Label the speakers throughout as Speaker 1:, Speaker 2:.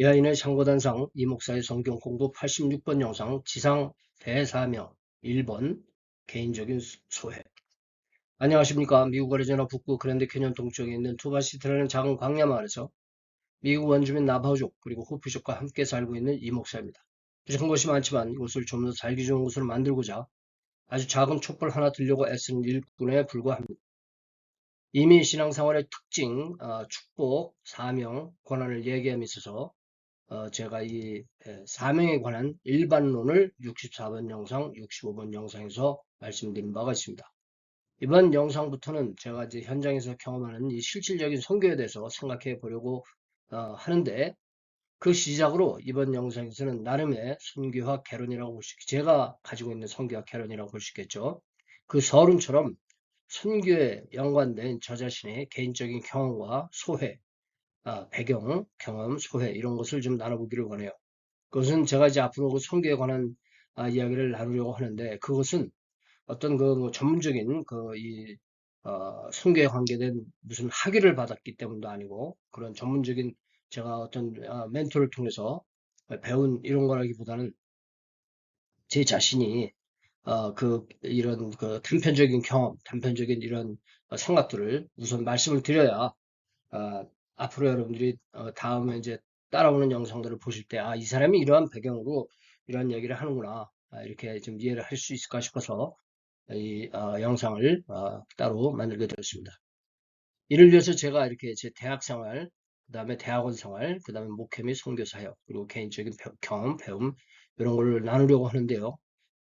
Speaker 1: 여인의 상고단상 이 목사의 성경 공부 86번 영상 지상 대사명 1번 개인적인 소회 안녕하십니까 미국 어리조나 북부 그랜드 캐년 동쪽에 있는 투바시티라는 작은 광야 마을에서 미국 원주민 나바우족 그리고 호프족과 함께 살고 있는 이 목사입니다. 부족한 것이 많지만 이곳을 좀 더 살기 좋은 곳으로 만들고자 아주 작은 촛불 하나 들려고 애쓰는 일꾼에 불과합니다. 이미 신앙생활의 특징, 어, 축복, 사명, 권한을 얘기함에 있어서 어, 제가 이 에, 사명에 관한 일반론을 64번 영상, 65번 영상에서 말씀드린 바가 있습니다. 이번 영상부터는 제가 이제 현장에서 경험하는 이 실질적인 선교에 대해서 생각해 보려고 어, 하는데 그 시작으로 이번 영상에서는 나름의 선교와 개론이라고 볼 수, 제가 가지고 있는 선교와 개론이라고 볼 수 있겠죠. 그 서론처럼 선교에 연관된 저 자신의 개인적인 경험과 소회, 아, 배경, 경험, 소회 이런 것을 좀 나눠보기를 원해요. 그것은 제가 이제 앞으로 그 선교에 관한 아, 이야기를 나누려고 하는데 그것은 어떤 그 뭐 전문적인 그이 어, 선교에 관계된 무슨 학위를 받았기 때문도 아니고 그런 전문적인 제가 어떤 아, 멘토를 통해서 배운 이런 거라기보다는 제 자신이 어, 그 이런 그 단편적인 경험, 단편적인 이런 어, 생각들을 우선 말씀을 드려야 어, 앞으로 여러분들이 어, 다음에 이제 따라오는 영상들을 보실 때, 아, 이 사람이 이러한 배경으로 이러한 얘기를 하는구나. 아, 이렇게 좀 이해를 할 수 있을까 싶어서 이 어, 영상을 어, 따로 만들게 되었습니다. 이를 위해서 제가 이렇게 제 대학 생활, 그 다음에 대학원 생활, 그 다음에 목회 및 선교 사 역, 그리고 개인적인 배- 경험, 배움, 이런 걸 나누려고 하는데요.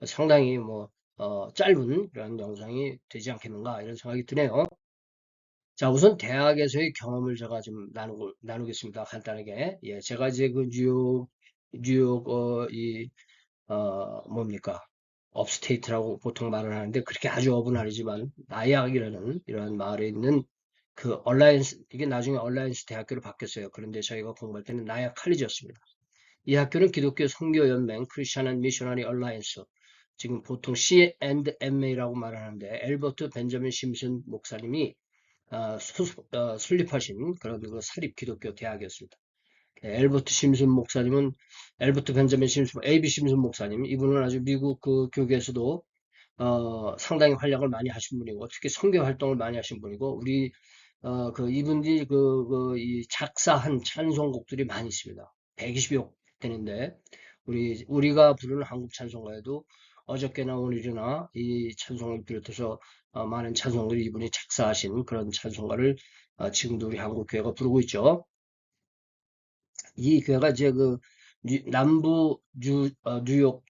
Speaker 1: 상당히 뭐, 어, 짧은 이런 영상이 되지 않겠는가, 이런 생각이 드네요. 자, 우선 대학에서의 경험을 제가 좀 나누고, 나누겠습니다. 간단하게. 예, 제가 이제 그 뉴욕, 뉴욕, 어, 이, 어, 뭡니까? 업스테이트라고 보통 말을 하는데, 그렇게 아주 업은 아니지만, 나이악이라는 이런 마을에 있는 그 얼라이언스, 이게 나중에 얼라이언스 대학교로 바뀌었어요. 그런데 저희가 공부할 때는 나이악 칼리지였습니다. 이 학교는 기독교 선교 연맹 크리스천 앤 미셔너리 얼라이언스, 지금 보통 C&MA라고 말하는데, 엘버트 벤저민 심슨 목사님이 설립하신 그런 그 사립 기독교 대학이었습니다. 엘버트 심슨 목사님은 엘버트 벤자민 심슨, AB 심슨 목사님 이분은 아주 미국 그 교계에서도 어, 상당히 활약을 많이 하신 분이고 특히 선교 활동을 많이 하신 분이고 우리 어, 그 이분들이 그, 그, 이 작사한 찬송곡들이 많이 있습니다. 120여 되는데 우리 우리가 부르는 한국 찬송가에도 어저께나 오늘이나 이 찬송을 비롯해서 어, 많은 찬송들이 이분이 작사하신 그런 찬송가를 어, 지금도 우리 한국 교회가 부르고 있죠. 이 교회가 이제 그 뉴- 남부 뉴, 어, 뉴욕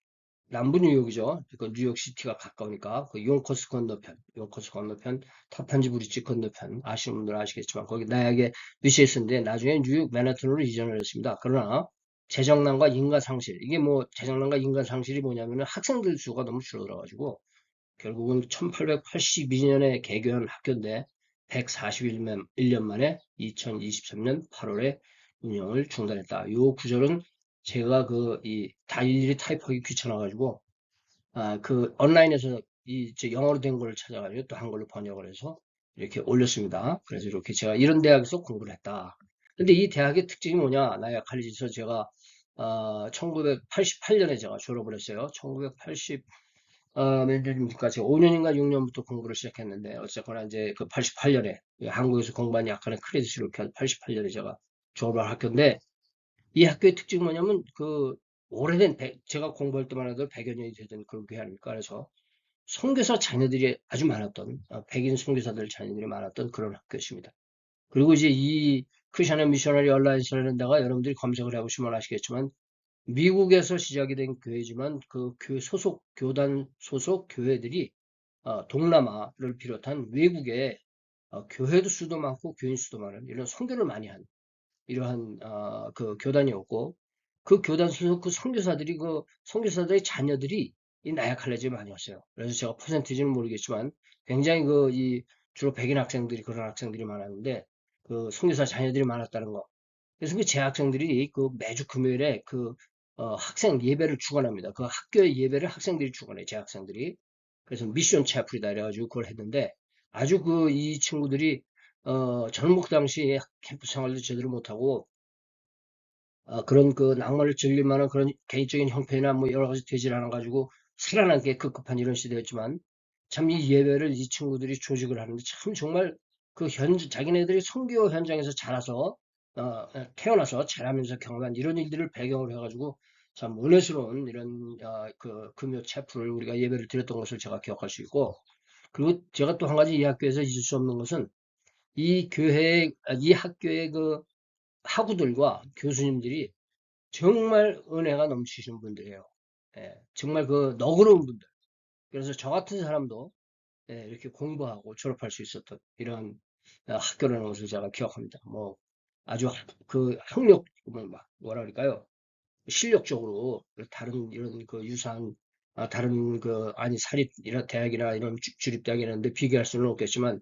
Speaker 1: 남부 뉴욕이죠. 그 뉴욕 시티가 가까우니까 그 용커스 건너편, 용커스 건너편, 타판지 브릿지 건너편 아시는 분들 아시겠지만 거기 나약에 위치해 있었는데 나중에 뉴욕 맨하튼으로 이전을 했습니다. 그러나 재정난과 인가상실 이게 뭐 재정난과 인가상실이 뭐냐면은 학생들 수가 너무 줄어들어가지고 결국은 1882년에 개교한 학교인데 141년 만에 2023년 8월에 운영을 중단했다. 이 구절은 제가 그 이 다 일일이 타입하기 귀찮아가지고 아 그 온라인에서 이 영어로 된 걸 찾아가지고 또 한글로 번역을 해서 이렇게 올렸습니다. 그래서 이렇게 제가 이런 대학에서 공부를 했다. 근데 이 대학의 특징이 뭐냐? 나야 칼리지에서 제가 어, 1988년에 제가 졸업을 했어요. 1980 어? 제가 5년인가 6년부터 공부를 시작했는데, 어쨌거나 이제 그 88년에, 한국에서 공부한 약간의 크레딧을 이렇게 88년에 제가 졸업을 학교인데, 이 학교의 특징이 뭐냐면, 그, 오래된, 백- 제가 공부할 때만 해도 100여 년이 되던 그런 교회 아닙니까? 그래서, 선교사 자녀들이 아주 많았던, 어, 백인 선교사들 자녀들이 많았던 그런 학교였습니다. 그리고 이제 이 크리스천의 미셔너리 얼라이언스라는 데가 여러분들이 검색을 해보시면 아시겠지만, 미국에서 시작이 된 교회지만 그 교회 소속 교단 소속 교회들이 어, 동남아를 비롯한 외국에 어, 교회도 수도 많고 교인 수도 많은 이런 선교를 많이 한 이러한 어, 그 교단이었고 그 교단 소속 그 선교사들이 그 선교사들의 자녀들이 이 나약 칼레지에 많이 왔어요. 그래서 제가 퍼센티지는 모르겠지만 굉장히 그 이 주로 백인 학생들이 그런 학생들이 많았는데 그 선교사 자녀들이 많았다는 거. 그래서 그 재학생들이 그 매주 금요일에 그 어, 학생 예배를 주관합니다. 그 학교의 예배를 학생들이 주관해요. 재학생들이. 그래서 미션 채플이다 이래가지고 그걸 했는데 아주 그 이 친구들이 어, 그 당시에 캠프 생활도 제대로 못하고 어, 그런 그 낭만을 즐길 만한 그런 개인적인 형편이나 뭐 여러 가지 되질 않아 가지고 살아남기 급급한 이런 시대였지만 참 이 예배를 이 친구들이 조직을 하는데 참 정말 그 현, 자기네들이 선교 현장에서 자라서 어, 태어나서 자라면서 경험한 이런 일들을 배경으로 해가지고 참 은혜스러운 이런 어, 그 금요 체프를 우리가 예배를 드렸던 것을 제가 기억할 수 있고 그리고 제가 또 한 가지 이 학교에서 잊을 수 없는 것은 이 교회 이 학교의 그 학우들과 교수님들이 정말 은혜가 넘치신 분들이에요. 예, 정말 그 너그러운 분들. 그래서 저 같은 사람도 예, 이렇게 공부하고 졸업할 수 있었던 이런 어, 학교라는 것을 제가 기억합니다. 뭐 아주 학- 그 학력 뭐라 그럴까요? 실력적으로 다른 이런 그 유사한 아, 다른 그 아니 사립 이런 대학이나 이런 주- 주립대학이라는데 비교할 수는 없겠지만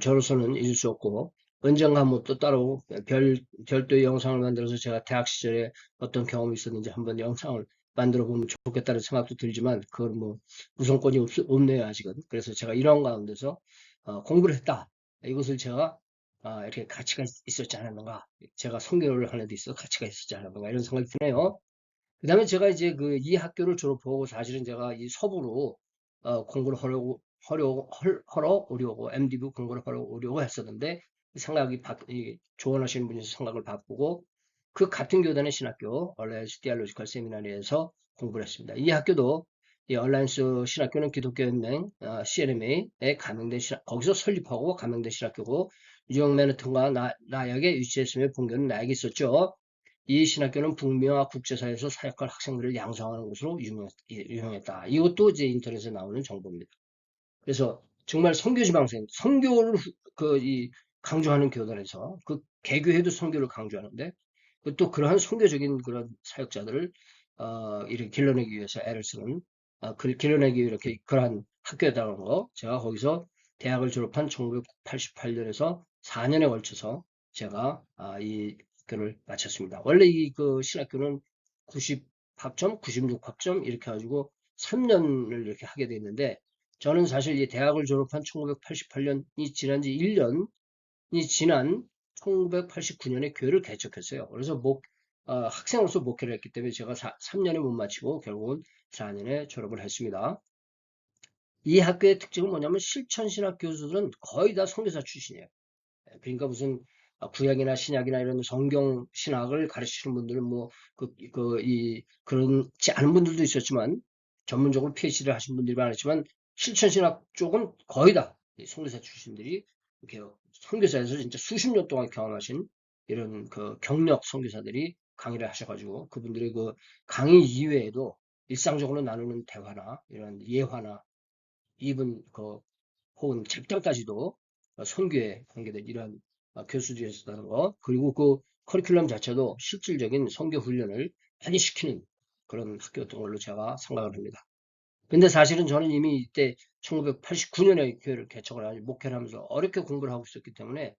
Speaker 1: 저로서는 잊을 수 없고 언젠가 뭐또 따로 별 별도의 영상을 만들어서 제가 대학 시절에 어떤 경험이 있었는지 한번 영상을 만들어 보면 좋겠다는 생각도 들지만 그건 뭐 우선권이 없, 없네요 아직은. 그래서 제가 이런 가운데서 어, 공부를 했다. 이것을 제가 아, 이렇게 가치가 있- 있었지 않았는가. 제가 성교를 하는 데 있어서 가치가 있었지 않았는가 이런 생각이 드네요. 그 다음에 제가 이제 그 이 학교를 졸업하고 사실은 제가 이 서부로 어, 공부를 하려고 하려고 헐- 하러 오려고 MDB 공부를 하러 오려고 했었는데 생각이 바, 이 조언하시는 분이 생각을 바꾸고 그 같은 교단의 신학교 얼라이언스 디알로지컬 세미나리에서 공부를 했습니다. 이 학교도 이 얼라이언스 신학교는 기독교 연맹 어, CNMA에 가명된 신학, 거기서 설립하고 가명된 신학교고 뉴욕 맨하튼과 나, 나약에 위치했으며 본교는 나약에 있었죠. 이 신학교는 북미와 국제사회에서 사역할 학생들을 양성하는 곳으로 유명, 유명했 다. 이것도 이제 인터넷에 나오는 정보입니다. 그래서 정말 선교 지방생, 선교를 그 이 강조하는 교단에서 그 개교에도 선교를 강조하는데 그 또 그러한 선교적인 그런 사역자들을 어, 이렇게 길러내기 위해서 애를 쓰는 어, 그 길러내기 위해 이렇게 그러한 학교에다는 거 제가 거기서 대학을 졸업한 1988년에서 4년에 걸쳐서 제가 아, 이 학교를 마쳤습니다. 원래 이 그 신학교는 90학점, 96학점 이렇게 가지고 3년을 이렇게 하게 돼 있는데 저는 사실 이 대학을 졸업한 1988년이 지난 지 1년이 지난 1989년에 교회를 개척했어요. 그래서 목, 어, 학생으로서 목회를 했기 때문에 제가 3년에 못 마치고 결국은 4년에 졸업을 했습니다. 이 학교의 특징은 뭐냐면 실천신학 교수들은 거의 다 선교사 출신이에요. 그러니까 무슨 구약이나 신약이나 이런 성경 신학을 가르치는 분들은 뭐, 그, 그, 이, 그렇지 않은 분들도 있었지만, 전문적으로 PhD를 하신 분들이 많았지만, 실천신학 쪽은 거의 다 선교사 출신들이 이렇게 선교사에서 진짜 수십 년 동안 경험하신 이런 그 경력 선교사들이 강의를 하셔가지고 그분들의 그 강의 이외에도 일상적으로 나누는 대화나 이런 예화나 이분 그 혹은 책장까지도 선교에 관계된 이러한 교수들이었다는 거 그리고 그 커리큘럼 자체도 실질적인 선교 훈련을 많이 시키는 그런 학교였던 걸로 제가 생각을 합니다. 근데 사실은 저는 이미 이때 1989년에 교회를 개척을 하고 목회를 하면서 어렵게 공부를 하고 있었기 때문에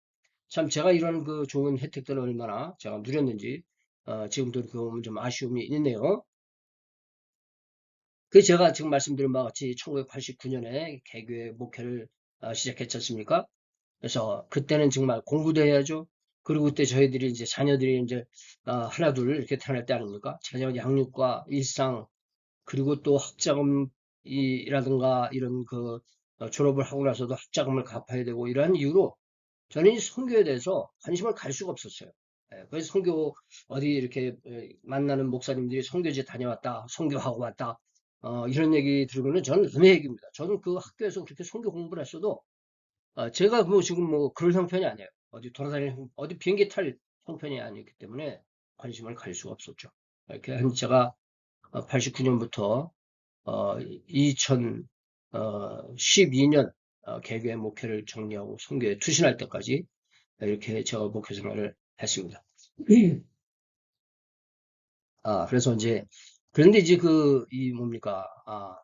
Speaker 1: 참 제가 이런 그 좋은 혜택들을 얼마나 제가 누렸는지 어, 지금도 이렇게 보면 좀 아쉬움이 있네요. 그 제가 지금 말씀드린 바와 같이 1989년에 개교의 목회를 어, 시작했지 않습니까? 그래서 그때는 정말 공부도 해야죠. 그리고 그때 저희들이 이제 자녀들이 이제 어, 하나 둘 이렇게 태어날 때 아닙니까? 자녀 양육과 일상 그리고 또 학자금 이라든가 이런 그 어, 졸업을 하고 나서도 학자금을 갚아야 되고 이러한 이유로 저는 이 선교에 대해서 관심을 갈 수가 없었어요. 예, 그래서 선교 어디 이렇게 에, 만나는 목사님들이 선교지 다녀왔다, 선교하고 왔다, 어, 이런 얘기 들으면 저는 은혜 얘기입니다. 저는 그 학교에서 그렇게 선교 공부를 했어도 어, 제가 뭐 지금 뭐 그럴 형편이 아니에요. 어디 돌아다니는 형- 어디 비행기 탈 형편이 아니기 때문에 관심을 가질 수가 없었죠. 이렇게 한 제가 89년부터 어, 2012년 개교의 목회를 정리하고 선교에 투신할 때까지 이렇게 제가 목회 생활을 했습니다. 아, 그래서 이제 그런데 이제 그 이 뭡니까? 아,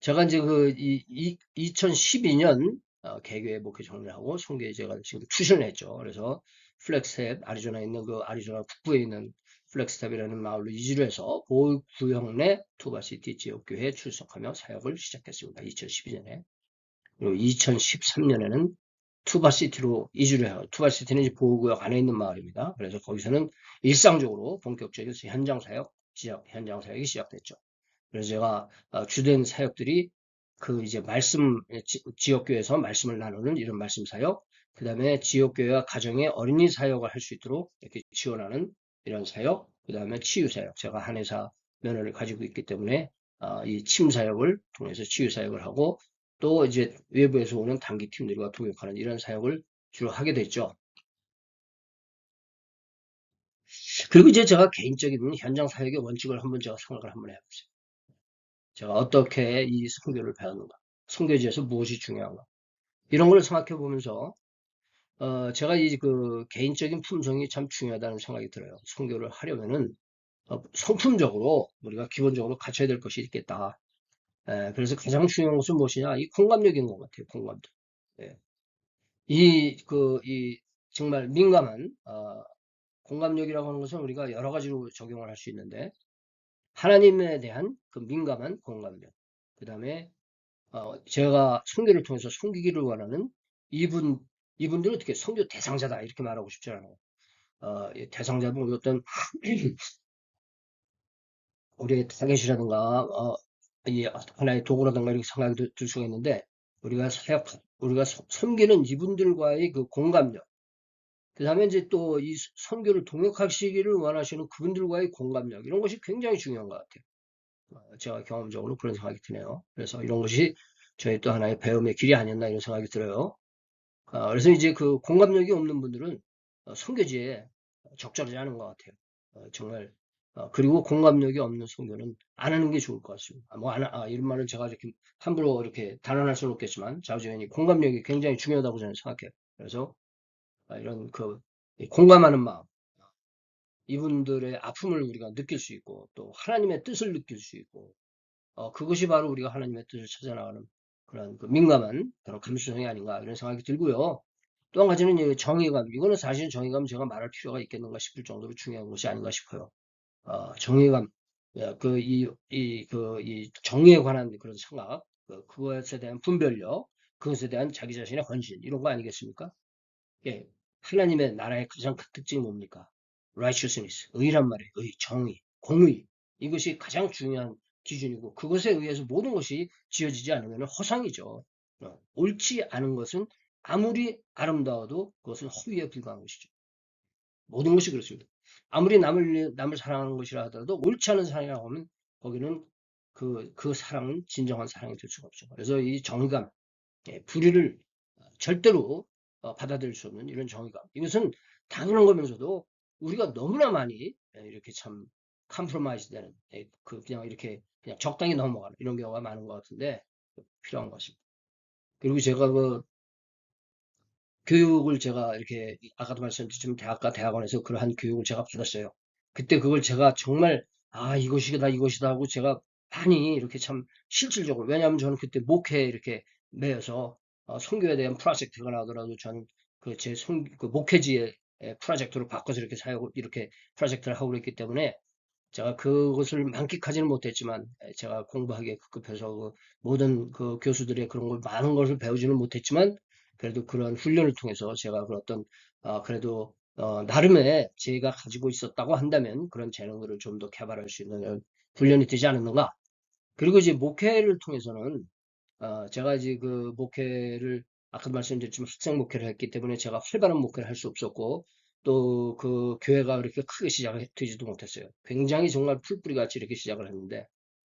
Speaker 1: 제가 이제 그 이, 2012년 어, 개교의 목회 정리하고 선교에 제가 지금 투신을 했죠. 그래서 플렉스탭 아리조나에 있는 그 아리조나 북부에 있는 플렉스탭이라는 마을로 이주를 해서 보구형 내 투바시티 지역교회에 출석하며 사역을 시작했습니다. 2012년에. 그리고 2013년에는 투바시티로 이주를 해요. 투바시티는 보호구역 안에 있는 마을입니다. 그래서 거기서는 일상적으로 본격적인 현장 사역, 시작, 현장 사역이 시작됐죠. 그래서 제가 어, 주된 사역들이 그 이제 말씀 지, 지역교회에서 말씀을 나누는 이런 말씀 사역, 그 다음에 지역교회와 가정의 어린이 사역을 할 수 있도록 이렇게 지원하는 이런 사역, 그 다음에 치유 사역. 제가 한의사 면허를 가지고 있기 때문에 어, 이침 사역을 통해서 치유 사역을 하고 또 이제 외부에서 오는 단기 팀들과 동역하는 이런 사역을 주로 하게 됐죠. 그리고 이제 제가 개인적인 현장 사역의 원칙을 한번 제가 생각을 한번 해보세요. 제가 어떻게 이 성교를 배웠는가, 성교지에서 무엇이 중요한가, 이런 걸 생각해 보면서, 어, 제가 이 그 개인적인 품성이 참 중요하다는 생각이 들어요. 성교를 하려면은, 어, 성품적으로 우리가 기본적으로 갖춰야 될 것이 있겠다. 예, 그래서 가장 중요한 것은 무엇이냐? 이 공감력인 것 같아요. 공감력. 예. 이, 그, 이, 정말 민감한, 어, 공감력이라고 하는 것은 우리가 여러 가지로 적용을 할 수 있는데, 하나님에 대한 그 민감한 공감력. 그 다음에, 어, 제가 성교를 통해서 섬기기를 원하는 이분, 이분들은 어떻게 성교 대상자다. 이렇게 말하고 싶지 않아요. 어, 대상자분 어떤, 우리 타겟이라든가, 어, 이 하나의 도구라든가 이렇게 생각이 들 수가 있는데, 우리가 사역, 우리가 섬기는 이분들과의 그 공감력, 그 다음에 이제 또 이 선교를 동역하시기를 원하시는 그분들과의 공감력, 이런 것이 굉장히 중요한 것 같아요. 어, 제가 경험적으로 그런 생각이 드네요. 그래서 이런 것이 저희 또 하나의 배움의 길이 아니었나 이런 생각이 들어요. 어, 그래서 이제 그 공감력이 없는 분들은 어, 선교지에 적절하지 않은 것 같아요. 정말 그리고 공감력이 없는 선교는 안 하는 게 좋을 것 같습니다. 뭐 안, 아, 이런 말을 제가 이렇게 함부로 이렇게 단언할 수는 없겠지만 자주연이 공감력이 굉장히 중요하다고 저는 생각해요. 그래서 이런 그 공감하는 마음, 이분들의 아픔을 우리가 느낄 수 있고 또 하나님의 뜻을 느낄 수 있고 어, 그것이 바로 우리가 하나님의 뜻을 찾아나가는 그런 그 민감한 그런 감수성이 아닌가 이런 생각이 들고요. 또 한 가지는 정의감. 이거는 사실 정의감 제가 말할 필요가 있겠는가 싶을 정도로 중요한 것이 아닌가 싶어요. 어, 정의감. 예, 그, 이, 이, 그, 이 정의에 관한 그런 생각, 그, 그것에 대한 분별력, 그것에 대한 자기 자신의 헌신, 이런 거 아니겠습니까? 예, 하나님의 나라의 가장 큰 특징이 뭡니까? righteousness, 의란 말이에요. 의, 정의, 공의. 이것이 가장 중요한 기준이고 그것에 의해서 모든 것이 지어지지 않으면 허상이죠. 어, 옳지 않은 것은 아무리 아름다워도 그것은 허위에 불과한 것이죠. 모든 것이 그렇습니다. 아무리 남을 남을 사랑하는 것이라 하더라도 옳지 않은 사랑이라고 하면 거기는 그, 그 사랑은 진정한 사랑이 될 수가 없죠. 그래서 이 정의감, 예, 불의를 절대로 어, 받아들일 수 없는 이런 정의감. 이것은 당연한 거면서도 우리가 너무나 많이 예, 이렇게 참 컴프로마이즈 되는 예, 그 그냥 이렇게 그냥 적당히 넘어가는 이런 경우가 많은 것 같은데 필요한 것입니다. 그리고 제가 그 교육을 제가 이렇게 아까도 말씀드렸지만 대학과 대학원에서 그러한 교육을 제가 받았어요. 그때 그걸 제가 정말 아 이것이다 이것이다 하고 제가 많이 이렇게 참 실질적으로 왜냐하면 저는 그때 목회에 이렇게 매여서 어, 선교에 대한 프로젝트가 나오더라도 저는 그제 그 목회지의 프로젝트로 바꿔서 이렇게 사용 이렇게 프로젝트를 하고 있기 때문에 제가 그것을 만끽하지는 못했지만 제가 공부하기에 급급해서 그 모든 그 교수들의 그런 걸 많은 것을 배우지는 못했지만 그래도 그런 훈련을 통해서 제가 그 어떤 어, 그래도 어, 나름의 제가 가지고 있었다고 한다면 그런 재능들을 좀 더 개발할 수 있는 훈련이 되지 않았는가. 그리고 이제 목회를 통해서는 어, 제가 이제 그 목회를 아까 말씀드렸지만 학생 목회를 했기 때문에 제가 활발한 목회를 할 수 없었고 또 그 교회가 그렇게 크게 시작을 되지도 못했어요. 굉장히 정말 풀뿌리 같이 이렇게 시작을 했는데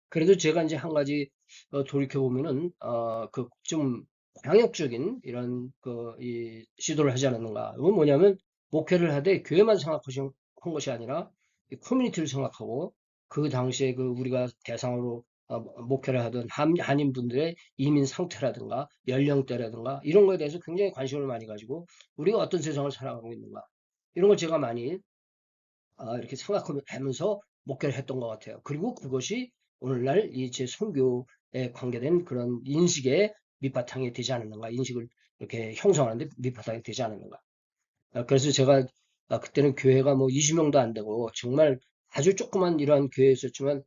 Speaker 1: 그래도 제가 이제 한 가지 어, 돌이켜 보면은 어, 그좀 광역적인 이런 그 이 시도를 하지 않았는가. 이건 뭐냐면 목회를 하되 교회만 생각하신 한 것이 아니라 커뮤니티를 생각하고 그 당시에 그 우리가 대상으로 어, 목회를 하던 한, 한인분들의 이민 상태라든가 연령대라든가 이런 거에 대해서 굉장히 관심을 많이 가지고 우리가 어떤 세상을 살아가고 있는가 이런 걸 제가 많이 어, 이렇게 생각하면서 목회를 했던 것 같아요. 그리고 그것이 오늘날 이 제 선교에 관계된 그런 인식의 밑바탕이 되지 않았는가 인식을 이렇게 형성하는데 밑바탕이 되지 않았는가 어, 그래서 제가 그때는 교회가 뭐 20명도 안 되고 정말 아주 조그만 이러한 교회였었지만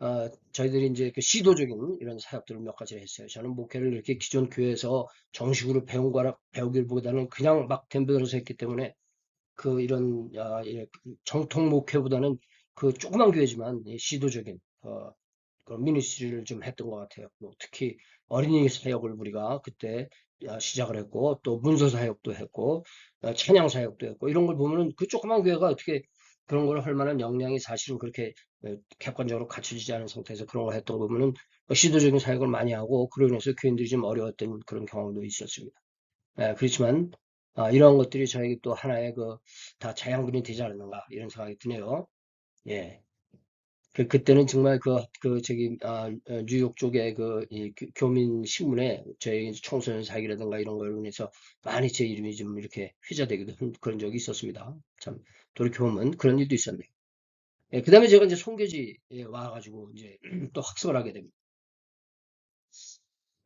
Speaker 1: 어, 저희들이 이제 그 시도적인 이런 사역들을 몇 가지를 했어요. 저는 목회를 이렇게 기존 교회에서 정식으로 배운 거라 배우기보다는 그냥 막 덤벼들어서 했기 때문에 그 이런 아, 예, 그 정통 목회보다는 그 조그만 교회지만 이 시도적인 어, 그런 미니스트리를 좀 했던 것 같아요. 뭐 특히 어린이 사역을 우리가 그때 아, 시작을 했고 또 문서 사역도 했고 어, 찬양 사역도 했고 이런 걸 보면은 그 조그만 교회가 어떻게 그런 걸 할 만한 역량이 사실은 그렇게 어, 객관적으로 갖춰지지 않은 상태에서 그런 걸 했던 거 보면은 어, 시도적인 사역을 많이 하고 그로 인해서 교인들이 좀 어려웠던 그런 경험도 있었습니다. 예, 그렇지만 아, 이런 것들이 저에게 또 하나의 그 다 자양분이 되지 않았는가 이런 생각이 드네요. 예. 그, 그때는 정말 그, 그, 저기, 아, 어, 뉴욕 쪽에 그, 이 교- 교민 신문에 저희 청소년 사기라든가 이런 걸로 인해서 많이 제 이름이 좀 이렇게 회자되기도 한 그런 적이 있었습니다. 참, 돌이켜보면 그런 일도 있었네요. 예, 그 다음에 제가 이제 송교지에 와가지고 이제 또 학습을 하게 됩니다.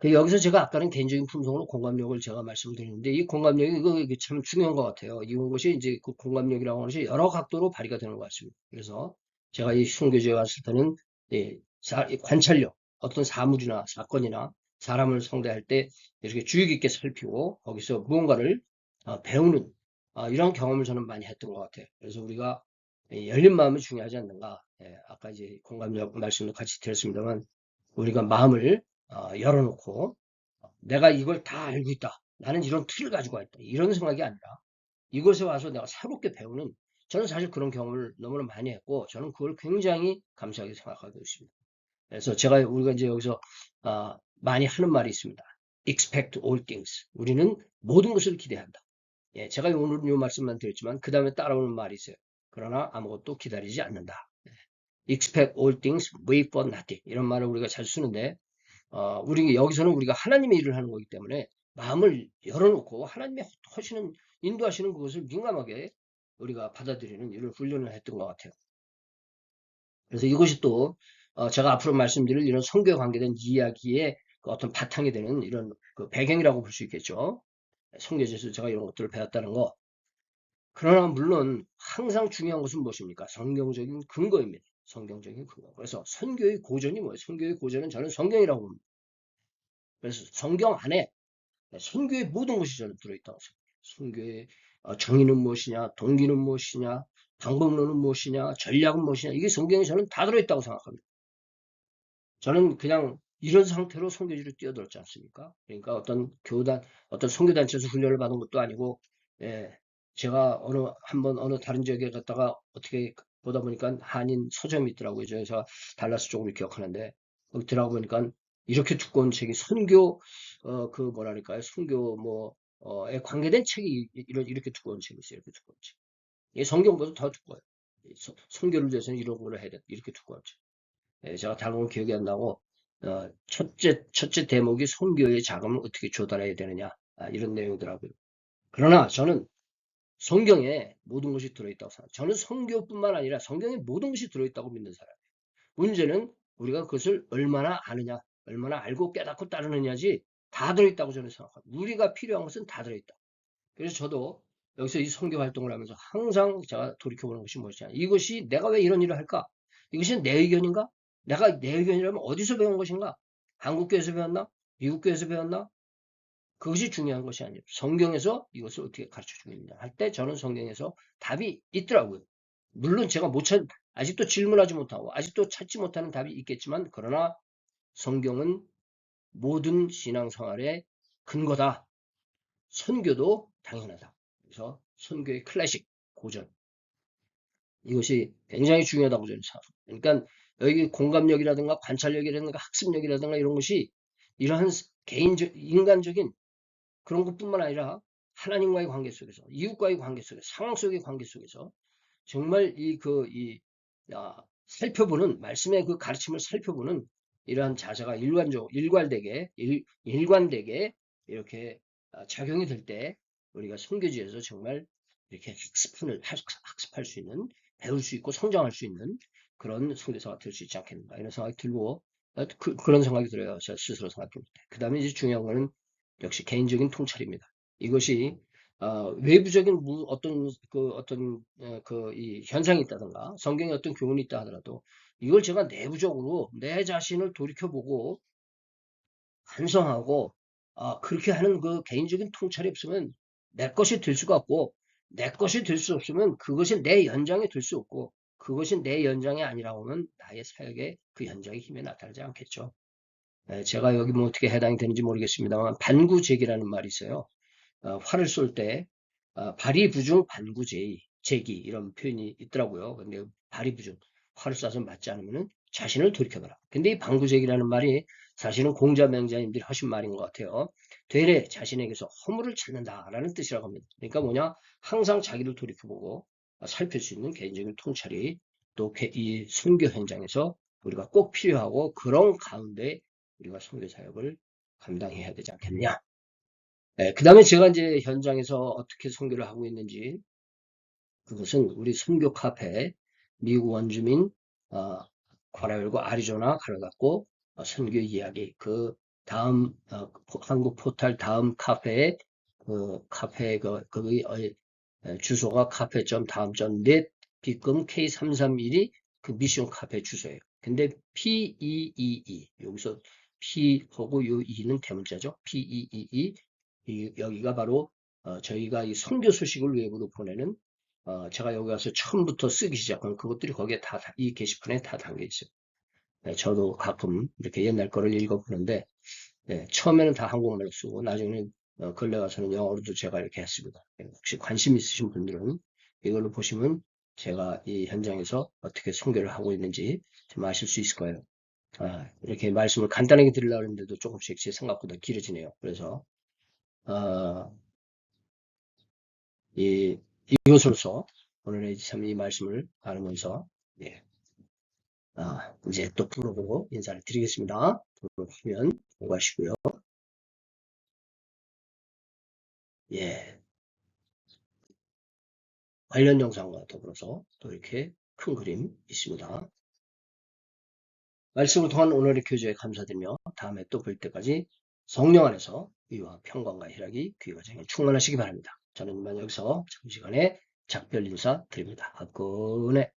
Speaker 1: 그 여기서 제가 아까는 개인적인 품성으로 공감력을 제가 말씀드렸는데 이 공감력이 이거 참 중요한 것 같아요. 이것이 이제 그 공감력이라고 하는 것이 여러 각도로 발휘가 되는 것 같습니다. 그래서 제가 이 순교지에 왔을 때는 예, 사- 이 관찰력, 어떤 사물이나 사건이나 사람을 상대할 때 이렇게 주의 깊게 살피고 거기서 무언가를 아, 배우는 아, 이런 경험을 저는 많이 했던 것 같아요. 그래서 우리가 예, 열린 마음이 중요하지 않는가? 예, 아까 이제 공감력 말씀도 같이 드렸습니다만 우리가 마음을 어, 열어놓고 내가 이걸 다 알고 있다. 나는 이런 틀을 가지고 있다. 이런 생각이 아니라 이곳에 와서 내가 새롭게 배우는 저는 사실 그런 경험을 너무나 많이 했고 저는 그걸 굉장히 감사하게 생각하고 있습니다. 그래서 제가 우리가 이제 여기서 아, 많이 하는 말이 있습니다. expect all things. 우리는 모든 것을 기대한다. 예, 제가 오늘 이 말씀만 드렸지만 그 다음에 따라오는 말이 있어요. 그러나 아무것도 기다리지 않는다. expect all things, wait for nothing. 이런 말을 우리가 잘 쓰는데 어, 우리 여기서는 우리가 하나님의 일을 하는 거기 때문에 마음을 열어놓고 하나님의 하시는 인도하시는 그것을 민감하게 우리가 받아들이는 이런 훈련을 했던 것 같아요. 그래서 이것이 또 어, 제가 앞으로 말씀드릴 이런 성교에 관계된 이야기의 그 어떤 바탕이 되는 이런 그 배경이라고 볼 수 있겠죠. 성교에서 제가 이런 것들을 배웠다는 거. 그러나 물론 항상 중요한 것은 무엇입니까? 성경적인 근거입니다. 성경적인 근거. 그래서 선교의 고전이 뭐예요? 선교의 고전은 저는 성경이라고 봅니다. 그래서 성경 안에 선교의 모든 것이 저는 들어있다고 생각해요. 선교의 어, 정의는 무엇이냐, 동기는 무엇이냐, 방법론은 무엇이냐, 전략은 무엇이냐, 이게 성경에 저는 다 들어있다고 생각합니다. 저는 그냥 이런 상태로 선교지를 뛰어들었지 않습니까? 그러니까 어떤 교단, 어떤 선교단체에서 훈련을 받은 것도 아니고, 예, 제가 어느, 한번 어느 다른 지역에 갔다가 어떻게 보다 보니까 한인 서점이 있더라고요. 제가 달라스 쪽으로 기억하는데, 거기 들어가 보니까 이렇게 두꺼운 책이 선교, 어, 그 뭐랄까요? 선교 뭐, 어,에 관계된 책이 이- 이런, 이렇게 두꺼운 책이 있어요. 이렇게 두꺼운 책. 이 성경보다 더 두꺼워요. 이 서- 선교를 위해서는 이런 걸 해야 돼. 이렇게 두꺼운 책. 예, 제가 다른 건 기억이 안 나고, 어, 첫째, 첫째 대목이 선교의 자금을 어떻게 조달해야 되느냐. 아, 이런 내용이더라고요. 그러나 저는 성경에 모든 것이 들어있다고 생각해요. 저는 성교뿐만 아니라 성경에 모든 것이 들어있다고 믿는 사람이에요. 문제는 우리가 그것을 얼마나 아느냐, 얼마나 알고 깨닫고 따르느냐지 다 들어있다고 저는 생각합니다. 우리가 필요한 것은 다 들어있다. 그래서 저도 여기서 이 성교 활동을 하면서 항상 제가 돌이켜보는 것이 무엇이냐. 이것이 내가 왜 이런 일을 할까? 이것이 내 의견인가? 내가 내 의견이라면 어디서 배운 것인가? 한국교회에서 배웠나? 미국교회에서 배웠나? 그것이 중요한 것이 아니에요. 성경에서 이것을 어떻게 가르쳐 있느냐 할 때 저는 성경에서 답이 있더라고요. 물론 제가 못 찾, 아직도 질문하지 못하고 아직도 찾지 못하는 답이 있겠지만 그러나 성경은 모든 신앙생활의 근거다. 선교도 당연하다. 그래서 선교의 클래식 고전 이것이 굉장히 중요하다고 저는 생각합니다. 그러니까 여기 공감력이라든가 관찰력이라든가 학습력이라든가 이런 것이 이러한 개인적 인간적인 그런 것뿐만 아니라 하나님과의 관계 속에서 이웃과의 관계 속에서 상황 속의 관계 속에서 정말 이 그이 살펴보는 말씀의 그 가르침을 살펴보는 이러한 자세가 일관적 일관되게 일, 일관되게 이렇게 아, 작용이 될 때 우리가 선교지에서 정말 이렇게 학습을 학습할 수 있는 배울 수 있고 성장할 수 있는 그런 선교사가 될 수 있지 않겠는가 이런 생각이 들고 어, 그, 런 생각이 들어요. 저 스스로 때. 그 다음에 이제 중요한 거는 역시 개인적인 통찰입니다. 이것이 어, 외부적인 무- 어떤 그 어떤 어, 그이 현상이 있다든가 성경에 어떤 교훈이 있다 하더라도 이걸 제가 내부적으로 내 자신을 돌이켜보고 반성하고 아, 그렇게 하는 그 개인적인 통찰이 없으면 내 것이 될 수가 없고 내 것이 될 수 없으면 그것이 내 연장이 될 수 없고 그것이 내 연장이 아니라고 하면 나의 사역에 그 연장의 힘이 나타나지 않겠죠. 에, 제가 여기 뭐 어떻게 해당이 되는지 모르겠습니다만 반구제기라는 말이 있어요. 어, 활을 쏠때 어, 발이 부중 반구제기 제기 이런 표현이 있더라고요. 근데 발이 부중 활을 쏴서 맞지 않으면은 자신을 돌이켜봐라. 근데 이 반구제기라는 말이 사실은 공자명자님들이 하신 말인 것 같아요. 되레 자신에게서 허물을 찾는다라는 뜻이라고 합니다. 그러니까 뭐냐? 항상 자기를 돌이켜보고 살필 수 있는 개인적인 통찰이 또이 선교 현장에서 우리가 꼭 필요하고 그런 가운데 우리가 선교 사역을 감당해야 되지 않겠냐? 그 다음에 제가 이제 현장에서 어떻게 선교를 하고 있는지 그것은 우리 선교 카페 미국 원주민 어, 과라열고 아리조나 가려갖고 어, 선교 이야기 그 다음 어, 포- 한국 포탈 다음 카페에 그 카페 그 거기 어, 에, 주소가 카페 점 다음 점 넷 비금 K331이 그 미션 카페 주소예요. 근데 P222 여기서 P하고 요 2는 대문자죠. P222 이, 여기가 바로 어, 저희가 이 선교 소식을 외부로 보내는 어, 제가 여기 와서 처음부터 쓰기 시작한 그것들이 거기에 다 이 게시판에 다 담겨 있어요. 네, 저도 가끔 이렇게 옛날 거를 읽어보는데 네, 처음에는 다 한국말로 쓰고 나중에는 어, 근래 가서는 영어로도 제가 이렇게 했습니다. 네, 혹시 관심 있으신 분들은 이걸로 보시면 제가 이 현장에서 어떻게 선교를 하고 있는지 좀 아실 수 있을 거예요. 아, 이렇게 말씀을 간단하게 드리려고 했는데도 조금씩 제 생각보다 길어지네요. 그래서 어, 이, 이것으로서 오늘의 참 이 말씀을 나누면서 예, 아, 이제 또 불어보고 인사를 드리겠습니다. 불어보면 공부하시고요. 예, 관련 영상과 더불어서 또 이렇게 큰 그림 있습니다. 말씀을 통한 오늘의 교제에 감사드리며 다음에 또 볼 때까지 성령 안에서 위와 평강과 희락이 귀 과정에 충만하시기 바랍니다. 저는 이만 여기서 잠시간에 작별 인사 드립니다. 박근혜